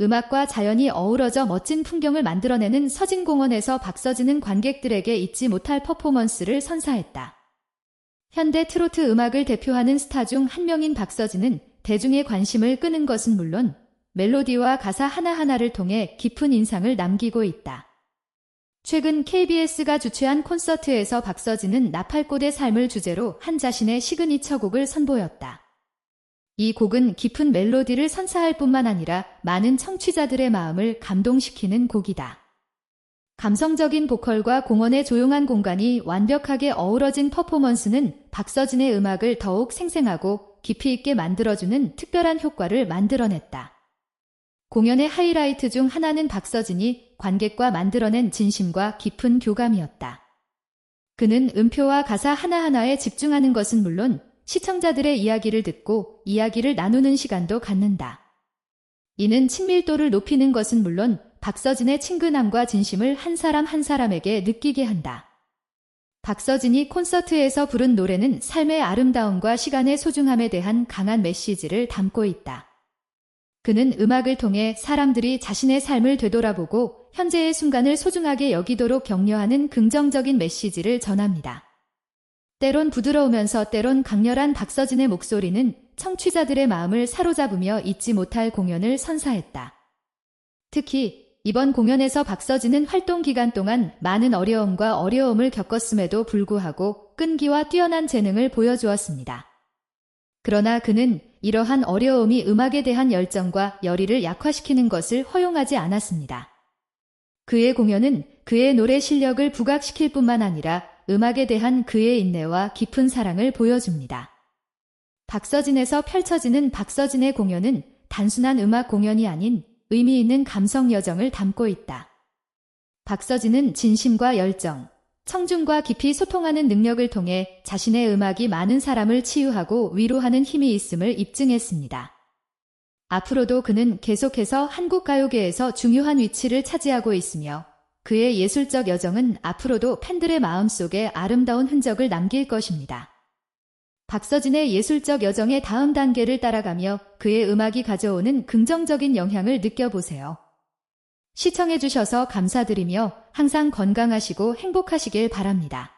음악과 자연이 어우러져 멋진 풍경을 만들어내는 서진공원에서 박서진은 관객들에게 잊지 못할 퍼포먼스를 선사했다. 현대 트로트 음악을 대표하는 스타 중 한 명인 박서진은 대중의 관심을 끄는 것은 물론 멜로디와 가사 하나하나를 통해 깊은 인상을 남기고 있다. 최근 KBS가 주최한 콘서트에서 박서진은 나팔꽃의 삶을 주제로 한 자신의 시그니처 곡을 선보였다. 이 곡은 깊은 멜로디를 선사할 뿐만 아니라 많은 청취자들의 마음을 감동시키는 곡이다. 감성적인 보컬과 공원의 조용한 공간이 완벽하게 어우러진 퍼포먼스는 박서진의 음악을 더욱 생생하고 깊이 있게 만들어주는 특별한 효과를 만들어냈다. 공연의 하이라이트 중 하나는 박서진이 관객과 만들어낸 진심과 깊은 교감이었다. 그는 음표와 가사 하나하나에 집중하는 것은 물론 시청자들의 이야기를 듣고 이야기를 나누는 시간도 갖는다. 이는 친밀도를 높이는 것은 물론 박서진의 친근함과 진심을 한 사람 한 사람에게 느끼게 한다. 박서진이 콘서트에서 부른 노래는 삶의 아름다움과 시간의 소중함에 대한 강한 메시지를 담고 있다. 그는 음악을 통해 사람들이 자신의 삶을 되돌아보고 현재의 순간을 소중하게 여기도록 격려하는 긍정적인 메시지를 전합니다. 때론 부드러우면서 때론 강렬한 박서진의 목소리는 청취자들의 마음을 사로잡으며 잊지 못할 공연을 선사했다. 특히 이번 공연에서 박서진은 활동 기간 동안 많은 어려움과 어려움을 겪었음에도 불구하고 끈기와 뛰어난 재능을 보여주었습니다. 그러나 그는 이러한 어려움이 음악에 대한 열정과 열의를 약화시키는 것을 허용하지 않았습니다. 그의 공연은 그의 노래 실력을 부각시킬 뿐만 아니라 음악에 대한 그의 인내와 깊은 사랑을 보여줍니다. 박서진에서 펼쳐지는 박서진의 공연은 단순한 음악 공연이 아닌 의미 있는 감성 여정을 담고 있다. 박서진은 진심과 열정, 청중과 깊이 소통하는 능력을 통해 자신의 음악이 많은 사람을 치유하고 위로하는 힘이 있음을 입증했습니다. 앞으로도 그는 계속해서 한국 가요계에서 중요한 위치를 차지하고 있으며 그의 예술적 여정은 앞으로도 팬들의 마음속에 아름다운 흔적을 남길 것입니다. 박서진의 예술적 여정의 다음 단계를 따라가며 그의 음악이 가져오는 긍정적인 영향을 느껴보세요. 시청해주셔서 감사드리며 항상 건강하시고 행복하시길 바랍니다.